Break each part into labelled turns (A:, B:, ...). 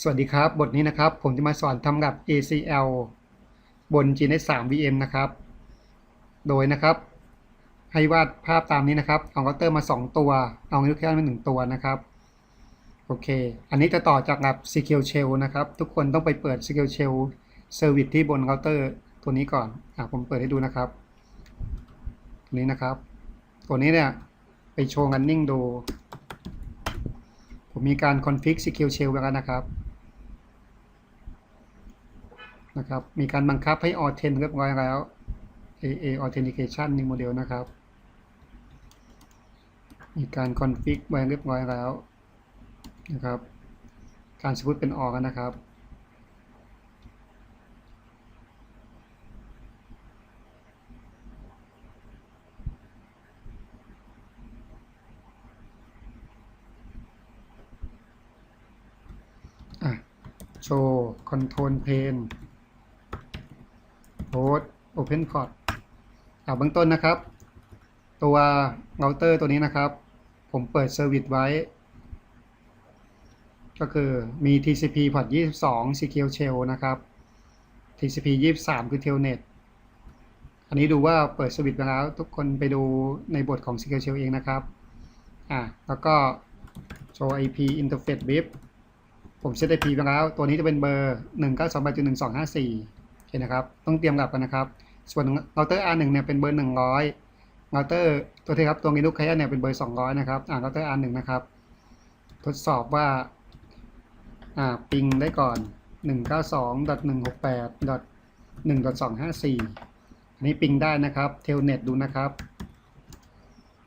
A: สวัสดีครับ บทนี้นะครับ ผมจะมาสอนทำกับ ACL บน GNS 3 VM นะครับ โดยนะครับ ให้วาดภาพตามนี้นะครับ เอาเคาน์เตอร์มา 2 ตัว เอานิ้วแค่มา1ตัวนะครับ โอเค อันนี้จะต่อจากกับ SQL Shell นะครับ ทุกคนต้องไปเปิด SQL Shell Service ที่บนเคาน์เตอร์ตัวนี้ก่อน อะผมเปิดให้ดูนะครับ ตัวนี้นะครับ ตัวนี้เนี่ย ไปโชว์ running ดูผมมีการ config SQL Shell ไว้แล้วนะครับ นะครับ มีการบังคับให้ Authent เรียบร้อยแล้ว AA Authentication New Model นะครับ มีการ config ไว้เรียบร้อยแล้วนะครับ การสมมติเป็นออกนะครับโชว์ control pane host open port จากเบื้องต้นนะครับ ตัวเราเตอร์ตัวนี้นะครับ ผมเปิด service ไว้ ก็คือมี TCP port 22 secure shell นะครับ TCP 23 คือ telnet อันนี้ดูว่าเปิดสวิตช์ไปแล้ว ทุกคนไปดูในบทของ secure shell เองนะครับ อ่าแล้วก็ show IP interface bip ผม set IP ไปแล้ว ตัวนี้จะเป็นเบอร์ 1 9 2 8 1 2 5 4 ห็นนะครับ ต้องเตรียมกลับกันนะครับ ส่วนเราเตอร์ R1 เนี่ยเป็นเบอร์100เราเตอร์ตัวที่ครับตัว Linux Client เนี่ยเป็นเบอร์ 200 นะครับ อ่าเราเตอร์ R1 นะครับ ทดสอบว่า อ่าปิงได้ก่อน 192.168.1.254 อันนี้ปิงได้นะครับเรลเน็ตดูนะครับ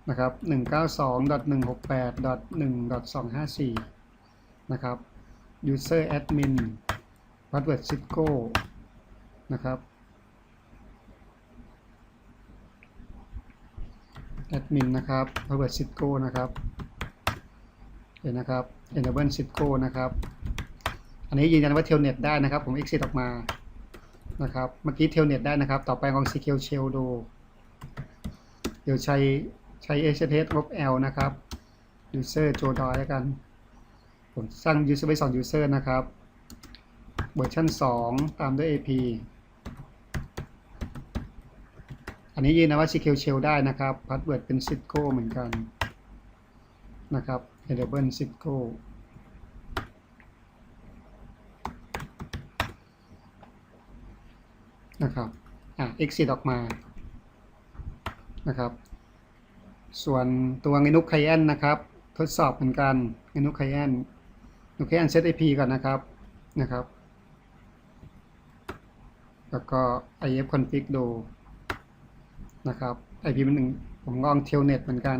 A: นะครับ 192.168.1.254 นะครับ user admin password cisco นะครับ admin นนะครับ password cisco นะครับเห็นนะครับ enable cisco นะครับ อันนี้ยืนยันว่า telnet ได้นะครับ ผม exit ออกมานะครับ เมื่อกี้ telnet ได้นะครับ ต่อไปลอง SQL shell ดู เดี๋ยวใช้ใช้ https lb l นะครับ user jodoy แล้วกัน ผมสร้าง user ไว้2 user นะครับเวอร์ชัน2 ตามด้วย AP อันนี้ยืนนะว่า SQL Shell ได้นะครับ password เป็น Cisco เหมือนกันนะครับ enable Cisco นะครับอะ exit ออกมานะครับ ส่วนตัว Linux Client นะครับ ทดสอบเหมือนกัน Linux Client โอเคอันเซต IP ก่อนนะครับนะครับ แล้วก็ if config ดู นะครับ IP เป็นหนึ่งผมลอง telnet เหมือนกัน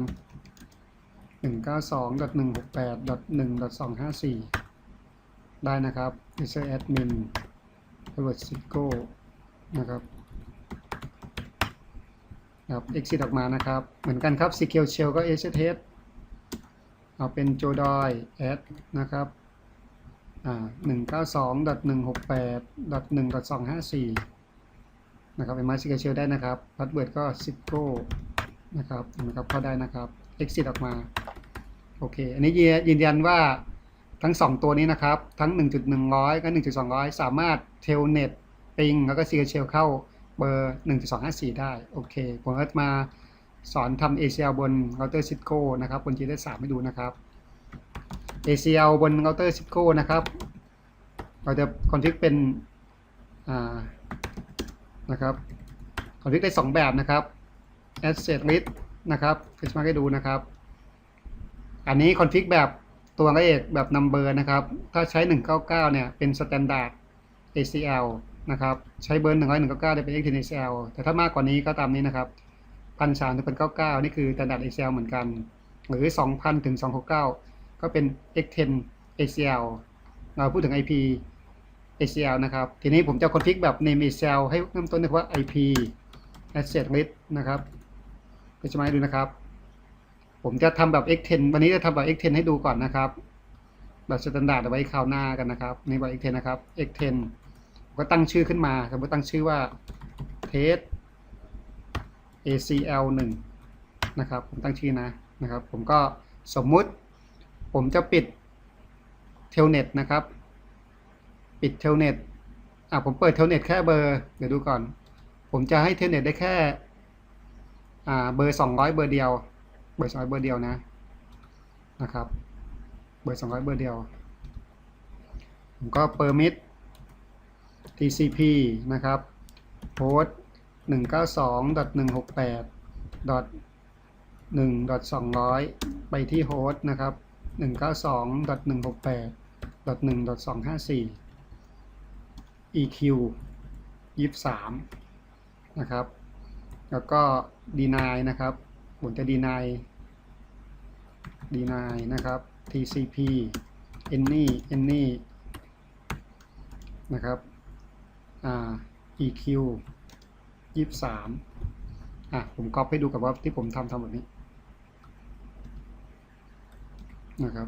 A: 192.168.1.254 ได้นะครับ user admin password cisco นะครับครับ exit ออกมานะครับ เหมือนกันครับ SQL shell ก็ SSH เอาเป็น jodoy add นะครับหนึ่าสองดอทหนึ่งหกแปดดอทหนึ่งดอทสองห้าสี่ นะครับเป็น MySQL Shell ได้นะครับพาสเวิร์ดก็ Cisco นะครับนะครับเข้าได้นะครับ exit ออกมา โอเค อันนี้ยืนยันว่าทั้ง 2 ตัวนี้นะครับ ทั้ง 1.100 กับ 1.200 สามารถ Telnet Ping แล้วก็ SQL Shell เข้าเบอร์ 1.254 ได้ โอเค ผมก็มาสอนทำ ACL บน router Cisco นะครับ บน GS3 ให้ดูนะครับ ACL บนเคาน์เตอร์ Cisco นะครับ เราจะคอนฟิกเป็นอ่า นะครับคอนฟิกได้ 2 แบบนะครับ Asset List นะครับคือมาให้ดูนะครับ อันนี้คอนฟิกแบบตัวเลขแบบ Number นะครับ ถ้าใช้ 199 เนี่ย เป็น Standard ACL นะครับ ใช้เบอร์100 199ได้เป็น XT ACL แต่ถ้ามากกว่านี้ก็ตามนี้นะครับ1,300ถึง1,999นี่คือ Standard ACL เหมือนกัน หรือ2,000ถึง269ก็เป็น X10 ACL เราพูดถึง IP ACL นะครับ ทีนี้ผมจะคอนฟิกแบบ name ACL ให้เริ่มต้นด้วยว่า IP asset list นะครับก็จะมาให้ดูนะครับ ผมจะทำแบบ X10 วันนี้จะทำแบบ X10 ให้ดูก่อนนะครับ แบบสแตนดาร์ดเอาไว้คราวหน้ากันนะครับ ในแบบ X10 นะครับ X10 ก็ตั้งชื่อขึ้นมาสมมติตั้งชื่อว่า test ACL 1นะครับ ผมตั้งชื่อนะนะครับ ผมก็สมมุติ ผมจะปิดเทลเน็ตนะครับ ปิดเทลเน็ตอ่าผมเปิดเทลเน็ตแค่เบอร์ เดี๋ยวดูก่อน ผมจะให้เทลเน็ตได้แค่อ่าเบอร์สองร้อยเบอร์เดียว เบอร์สองร้อยเบอร์เดียวนะนะครับ เบอร์สองร้อยเบอร์เดียว ผมก็ permit TCP นะครับ host 192.168.1.200 ไปที่โฮสต์นะครับ 192.168.1.254 EQ ยี่สามนะครับ แล้วก็ deny นะครับ ผมจะ deny deny นะครับ TCP any any นะครับอ่า EQ ยี่สามอะผมก๊อปให้ดูกับว่าที่ผมทำทำแบบนี้นะครับ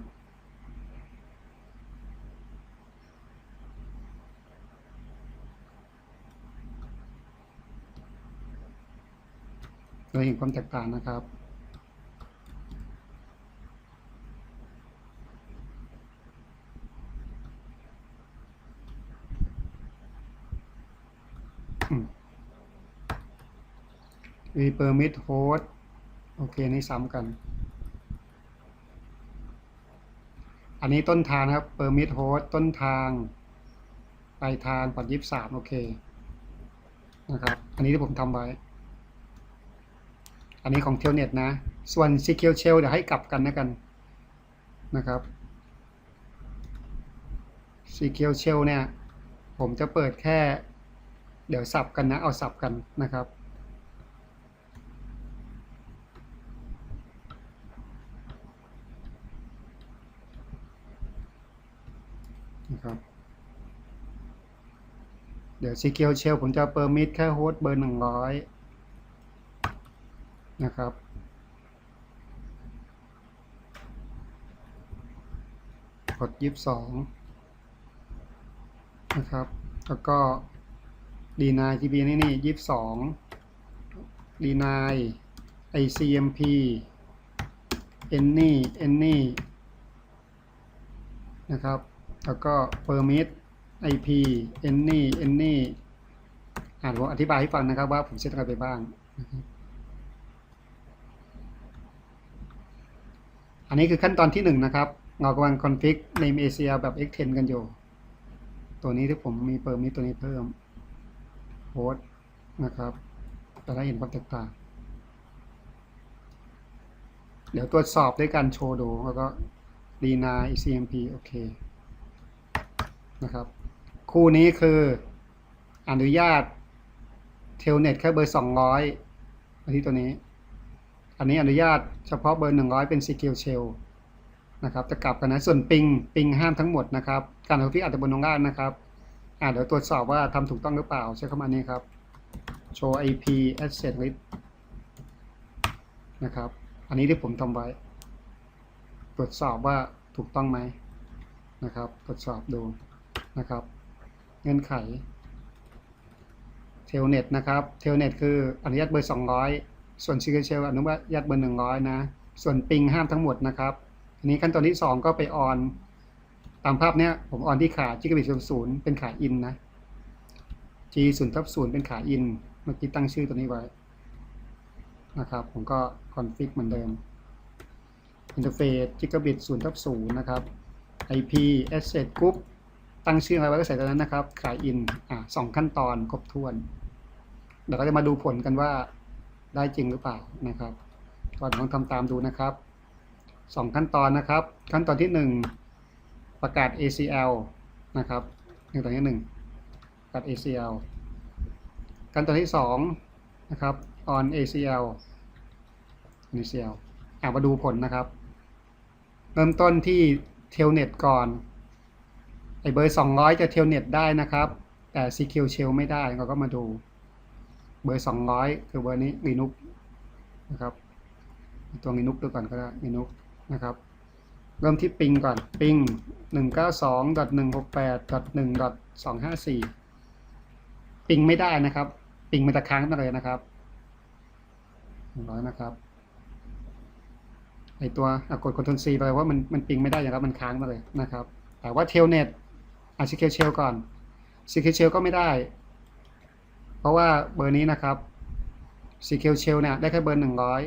A: เราเห็นความแตกต่างนะครับอืม we permit host โอเค นี่ซ้ำกัน อันนี้ต้นทางนะครับ permit host ต้นทางปลายทางปัดยี่สามโอเค นะครับ อันนี้ที่ผมทำไว้ นนี้ของ Telnet นะ ส่วน Secure Shell เดี๋ยวให้กลับกันนะกันนะครับ Secure Shell เนี่ย ผมจะเปิดแค่ เดี๋ยวสับกันนะ เอาสับกันนะครับ นะครับ เดี๋ยว Secure Shell ผมจะ permit แค่โฮสต์เบอร์หนึ่งร้อย นะครับ กดยิบสองนะครับ แล้วก็ d9 gb นี่นี่ยี่สิบสอง d9 icmp any any นนี่เอนนี่นะครับ แล้วก็เ permit ip any any อ่านผมอธิบายให้ฟังนะครับว่าผมเซตอะไรไปบ้างนะครับ อันนี้คือขั้นตอนที่หนึ่งนะครับ เรากำลัง config name ACL แบบ x10 กันอยู่ ตัวนี้ที่ผมมี permit ตัวนี้เพิ่ม host นะครับจะได้เห็นความแตกต่าง เดี๋ยวตรวจสอบด้วยการโชว์ดู แล้วก็ d9 cmp โอเค นะครับ คู่นี้คืออนุญาตเทลเน็ตแค่เบอร์ 200มาที่ตัวนี้ อันนี้อนุญาตเฉพาะเบอร์ 100 เป็น Secure Shell นะครับจะกลับกันนะ ส่วนปิงปิงห้ามทั้งหมดนะครับ การทำฟิกอาจจะบนตรงล่างนะครับอ่าเดี๋ยวตรวจสอบว่าทำถูกต้องหรือเปล่า ใช้คำนี้ครับ show IP asset list นะครับ อันนี้ที่ผมทำไว้ ตรวจสอบว่าถูกต้องไหมนะครับ ตรวจสอบดูนะครับ เงื่อนไขเทลเน็ตนะครับ เทลเน็ตคืออนุญาตเบอร์ 200 ส่วน Secure Shell อนุญาตเบอร์100นะ ส่วนปิงห้ามทั้งหมดนะครับทีนี้ขั้นตอนที่2ก็ไปออน ตามภาพเนี้ยผมออนที่ขา Gigabit 0เป็นขาอินนะ G 0ทับ0เป็นขาอิน เมื่อกี้ตั้งชื่อตัวนี้ไว้นะครับ ผมก็คอนฟิกเหมือนเดิมอินเทอร์เฟซ Gigabit 0ทับ0นย์นะครับ IP Asset Group ตั้งชื่ออะไรไว้ก็ใส่ตรงนั้นนะครับ ขายอิน อะสองขั้นตอนครบถ้วน เดี๋ยวก็จะมาดูผลกันว่า ได้จริงหรือเปล่านะครับ ก่อนลองทำตามดูนะครับสองขั้นตอนนะครับ ขั้นตอนที่หนึ่งประกาศ ACL นะครับขั้นตอนที่หนึ่งประกาศ ACL ขั้นตอนที่สองนะครับ on ACL ACL อะมาดูผลนะครับ เริ่มต้นที่เทลเน็ตก่อนไอเบอร์200 จะเทลเน็ตได้นะครับ แต่ Secure Shell ไม่ได้เราก็มาดู เบอร์ 200 คือเบอร์นี้ Linux นะครับ ตัว Linux ดูก่อนก็ได้ Linux นะครับ เริ่มที่ปิงก่อนปิง192.168.1.254 ปิงไม่ได้นะครับ ปิงมันจะค้างมาเลยนะครับ100นะครับไอตัวอะกด Ctrl C ไปว่ามันมันปิงไม่ได้อย่างครับมันค้างมาเลยนะครับ แต่ว่าเทลเน็ตอะ SQL Shell ก่อน SQL Shell ก็ไม่ได้ เพราะว่าเบอร์นี้นะครับ SQL Shell เนี่ยได้แค่เบอร์หนึ่งร้อย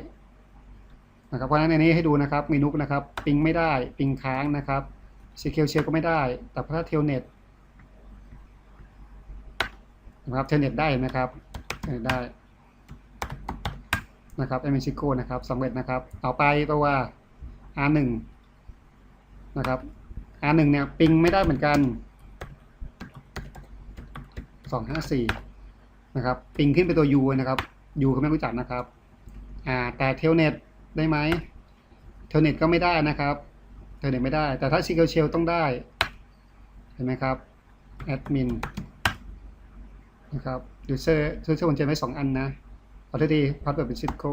A: นะครับ เพราะฉะนั้นในนี้ให้ดูนะครับมีนุกนะครับ ปิงไม่ได้ ปิงค้างนะครับ SQL Shell ก็ไม่ได้ แต่ถ้า Telnet นะครับ Telnet ได้นะครับได้นะครับ m อ c o นะครับสำเร็จนะครับ ต่อไปตัว R1 นะครับ R1 เนี่ยปิงไม่ได้เหมือนกัน 254 นะครับปิงขึ้นเป็นตัว U นะครับ U เขาไม่รู้จักนะครับอ่าแต่ Telnet ได้ไหม Telnet ก็ไม่ได้นะครับ Telnet ไม่ได้ แต่ถ้า SQL Shell ต้องได้เห็นไหมครับ Admin นนะครับ User User คนใจไว้สองอันนะขอโทษทีพับเปิดเป็นซิโก้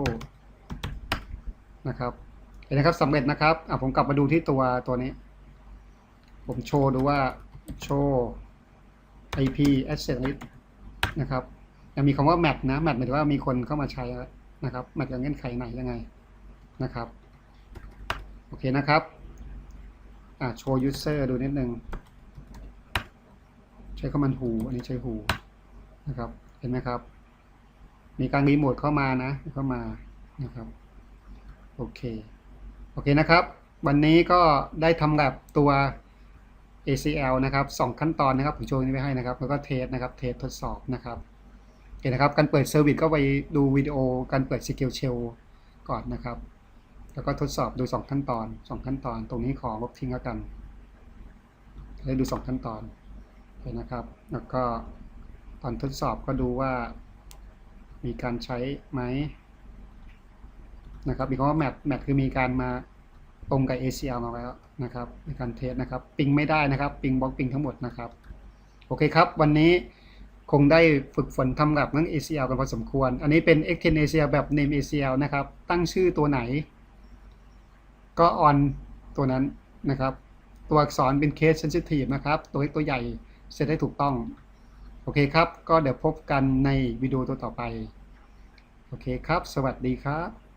A: นะครับเห็นนะครับสำเร็จนะครับอะผมกลับมาดูที่ตัวตัวนี้ ผมโชว์ดูว่าโชว์ IP asset list นะครับ ยังมีคำว่า match นะ match หมายถึงว่ามีคนเข้ามาใช้นะครับ match กับเงื่อนไขไหนยังไงนะครับ โอเคนะครับอะโชว์ user ดูนิดนึง ใช้คำมันหูอันนี้ใช้หูนะครับ เห็นไหมครับ มีการรีโมทเข้ามานะเข้ามานะครับ โอเค โอเคนะครับ วันนี้ก็ได้ทำแบบตัว ACL นะครับสองขั้นตอนนะครับผมโชว์นี้ไว้ให้นะครับ แล้วก็เทสนะครับ เทสทดสอบนะครับ เคนะครับ การเปิดเซอร์วิสก็ไปดูวิดีโอการเปิด SQL Shell ก่อนนะครับ แล้วก็ทดสอบดู 2 ขั้นตอน 2 ขั้นตอน ตรงนี้ขอลบทิ้งแล้วกันให้ดู 2 ขั้นตอนโอเคนะครับ แล้วก็ตอนทดสอบก็ดูว่า มีการใช้ไหมนะครับมีคำว่า map map คือมีการมาตรงกับ ACL มาแล้วนะครับในการเทสนะครับ ปิงไม่ได้นะครับ ปิงบล็อกปิงทั้งหมดนะครับ โอเคครับ วันนี้ คงได้ฝึกฝนทำกับเรื่อง ACL กันพอสมควร อันนี้เป็น e x t e n ACL แบบ Name ACL นะครับ ตั้งชื่อตัวไหน ก็ on ตัวนั้นนะครับ ตัวอักษรเป็น case sensitive นะครับ ตัวเล็กตัวใหญ่เสร็จได้ถูกต้อง โอเคครับ ก็เดี๋ยวพบกันในวิดีโอตัวต่อไป โอเคครับ สวัสดีครับ